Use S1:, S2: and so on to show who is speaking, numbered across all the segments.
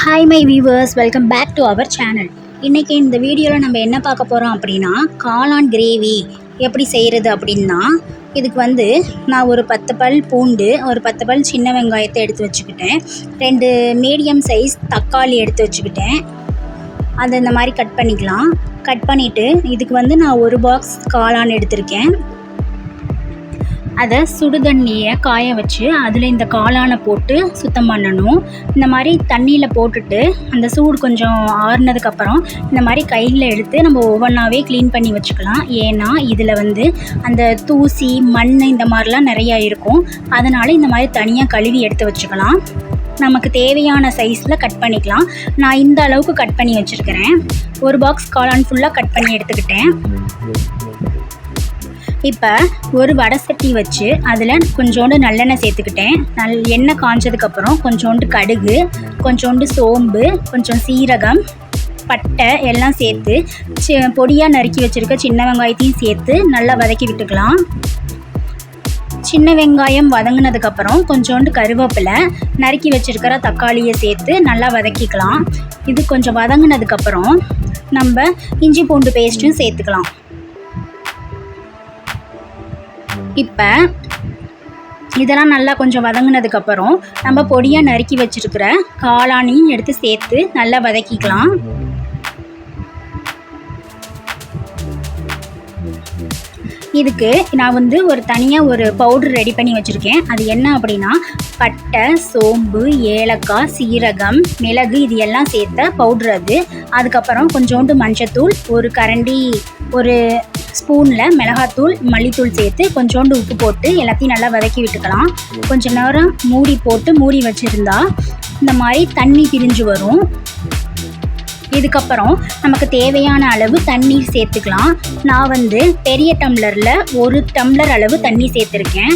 S1: Hi my viewers welcome back to our channel இன்றைக்கி இந்த வீடியோவில் நம்ம என்ன பார்க்க போகிறோம் அப்படின்னா காளான் கிரேவி எப்படி செய்கிறது அப்படின்னா இதுக்கு வந்து நான் ஒரு பத்து பல் பூண்டு ஒரு பத்து பல் சின்ன வெங்காயத்தை எடுத்து வச்சுக்கிட்டேன். ரெண்டு மீடியம் சைஸ் தக்காளி எடுத்து வச்சுக்கிட்டேன். அதை இந்த மாதிரி கட் பண்ணிக்கலாம். கட் பண்ணிவிட்டு இதுக்கு வந்து நான் ஒரு பாக்ஸ் காளான் எடுத்திருக்கேன். அதை சுடு தண்ணியை காய வச்சு அதில் இந்த காளானை போட்டு சுத்தம் பண்ணணும். இந்த மாதிரி தண்ணியில் போட்டுட்டு அந்த சூடு கொஞ்சம் ஆறுனதுக்கப்புறம் இந்த மாதிரி கையில் எடுத்து நம்ம ஒவ்வொன்றாவே க்ளீன் பண்ணி வச்சுக்கலாம். ஏன்னா இதில் வந்து அந்த தூசி மண் இந்த மாதிரிலாம் நிறையா இருக்கும். அதனால் இந்த மாதிரி தனியாக கழுவி எடுத்து வச்சுக்கலாம். நமக்கு தேவையான சைஸில் கட் பண்ணிக்கலாம். நான் இந்த அளவுக்கு கட் பண்ணி வச்சுருக்கிறேன். ஒரு பாக்ஸ் காளான் ஃபுல்லாக கட் பண்ணி எடுத்துக்கிட்டேன். இப்போ ஒரு வடை சட்டி வச்சு அதில் கொஞ்சோண்டு நல்லெண்ணெய் சேர்த்துக்கிட்டேன். நல் எண்ணெய் காஞ்சதுக்கப்புறம் கொஞ்சோண்டு கடுகு கொஞ்சோண்டு சோம்பு கொஞ்சம் சீரகம் பட்டை எல்லாம் சேர்த்து சி பொடியாக நறுக்கி வச்சுருக்க சின்ன வெங்காயத்தையும் சேர்த்து நல்லா வதக்கி விட்டுக்கலாம். சின்ன வெங்காயம் வதங்கினதுக்கப்புறம் கொஞ்சோண்டு கருவேப்பிலை நறுக்கி வச்சுருக்கிற தக்காளியை சேர்த்து நல்லா வதக்கிக்கலாம். இது கொஞ்சம் வதங்கினதுக்கப்புறம் நம்ம இஞ்சி பூண்டு பேஸ்ட்டும் சேர்த்துக்கலாம். இப்போ இதெல்லாம் நல்லா கொஞ்சம் வதங்கினதுக்கப்புறம் நம்ம பொடியாக நறுக்கி வச்சுருக்கிற காளானையும் எடுத்து சேர்த்து நல்லா வதக்கிக்கலாம். இதுக்கு நான் வந்து ஒரு தனியாக ஒரு பவுட்ரு ரெடி பண்ணி வச்சுருக்கேன். அது என்ன அப்படின்னா பட்டை சோம்பு ஏலக்காய் சீரகம் மிளகு இது எல்லாம் சேர்த்த பவுட்ரு அது. அதுக்கப்புறம் கொஞ்சோண்டு மஞ்சத்தூள் ஒரு கரண்டி ஒரு ஸ்பூனில் மிளகாத்தூள் மல்லித்தூள் சேர்த்து கொஞ்சோண்டு உப்பு போட்டு எல்லாத்தையும் நல்லா வதக்கி விட்டுக்கலாம். கொஞ்ச நேரம் மூடி போட்டு மூடி வச்சுருந்தா இந்த மாதிரி தண்ணி பிரிஞ்சு வரும். இதுக்கப்புறம் நமக்கு தேவையான அளவு தண்ணீர் சேர்த்துக்கலாம். நான் வந்து பெரிய டம்ளரில் ஒரு டம்ளர் அளவு தண்ணி சேர்த்துருக்கேன்.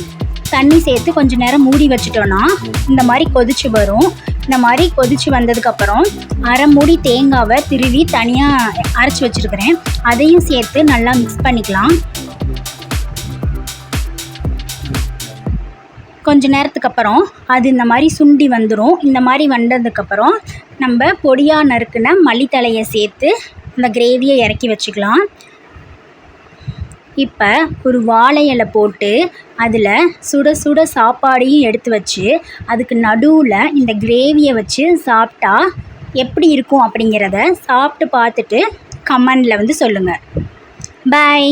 S1: தண்ணி சேர்த்து கொஞ்சம் நேரம் மூடி வச்சுட்டோன்னா இந்த மாதிரி கொதிச்சு வரும். இந்த மாதிரி கொதிச்சு வந்ததுக்கப்புறம் அரை மூடி தேங்காவை திருவி தனியாக அரைச்சி வச்சுருக்கிறேன். அதையும் சேர்த்து நல்லா மிக்ஸ் பண்ணிக்கலாம். கொஞ்ச நேரத்துக்கு அப்புறம் அது இந்த மாதிரி சுண்டி வந்துடும் இந்த மாதிரி வந்ததுக்கப்புறம் நம்ம பொடியாக நறுக்குன மல்லித்தலையை சேர்த்து அந்த கிரேவியை இறக்கி வச்சுக்கலாம். இப்போ ஒரு வாழை இலை போட்டு அதில் சுட சுட சாப்பாடையும் எடுத்து வச்சு அதுக்கு நடுவில் இந்த கிரேவியை வச்சு சாப்பிட்டா எப்படி இருக்கும் அப்படிங்கிறத சாப்பிட்டு பார்த்துட்டு கமெண்டில் வந்து சொல்லுங்கள் பாய்